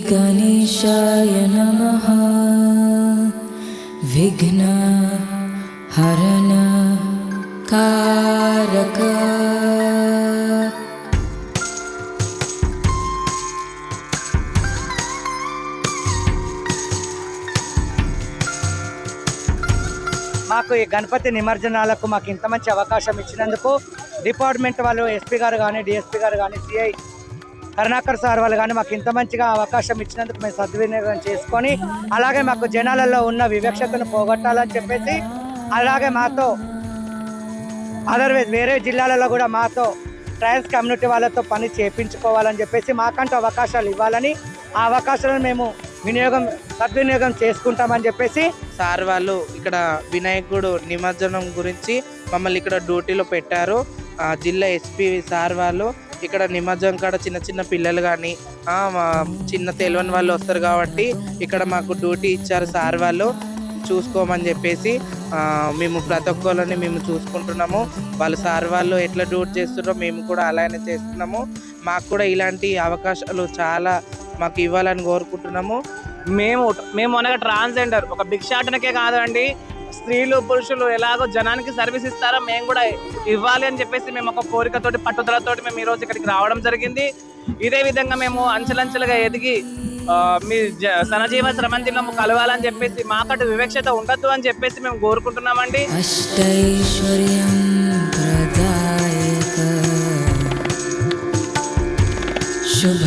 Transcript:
श्रीगणेशाय नमः विघ्नहरण कारक మాకు ఈ గణపతి నిమజ్జనాలకు మాకు ఇంత మంచి అవకాశం ఇచ్చినందుకు డిపార్ట్మెంట్ వాళ్ళు ఎస్పీ గారు కానీ డిఎస్పీ గారు కానీ సిఐ కరుణాకర్ సార్ వాళ్ళు కానీ మాకు ఇంత మంచిగా అవకాశం ఇచ్చినందుకు మేము సద్వినియోగం చేసుకొని అలాగే మాకు జనాలలో ఉన్న వివక్షతను పోగొట్టాలని చెప్పేసి అలాగే మాతో అదర్వైజ్ వేరే జిల్లాలలో కూడా మాతో ట్రయల్స్ కమ్యూనిటీ వాళ్ళతో పని చేయించుకోవాలని చెప్పేసి మాకంటూ అవకాశాలు ఇవ్వాలని ఆ అవకాశాలను మేము వినియోగం సద్వినియోగం చేసుకుంటామని చెప్పేసి సార్ వాళ్ళు ఇక్కడ వినాయకుడు నిమజ్జనం గురించి మమ్మల్ని ఇక్కడ డ్యూటీలో పెట్టారు. ఆ, జిల్లా ఎస్పీ సార్ వాళ్ళు ఇక్కడ నిమజ్జనం కాడ చిన్న చిన్న పిల్లలు కానీ చిన్న తెలియని వాళ్ళు వస్తారు కాబట్టి ఇక్కడ మాకు డ్యూటీ ఇచ్చారు సార్ వాళ్ళు. చూసుకోమని చెప్పేసి మేము ప్రతి ఒక్కరిని మేము చూసుకుంటున్నాము. వాళ్ళు సార్ వాళ్ళు ఎట్లా డ్యూటీ చేస్తున్నారో మేము కూడా అలానే చేస్తున్నాము. మాకు కూడా ఇలాంటి అవకాశాలు చాలా మాకు ఇవ్వాలని కోరుకుంటున్నాము. మేము మేము అనగా ట్రాన్స్జెండర్ ఒక భిక్షాటనకే కాదండి. స్త్రీలు పురుషులు ఎలాగో జనానికి సర్వీస్ ఇస్తారో మేము కూడా ఇవ్వాలి అని చెప్పేసి మేము ఒక కోరికతోటి పట్టుదలతోటి మేము ఈరోజు ఇక్కడికి రావడం జరిగింది. ఇదే విధంగా మేము అంచెలంచెలుగా ఎదిగి మీ సనజీవ శ్రమంతిలో కలవాలని చెప్పేసి మాకటి వివక్షత ఉండదు అని చెప్పేసి మేము కోరుకుంటున్నామండి. శుభ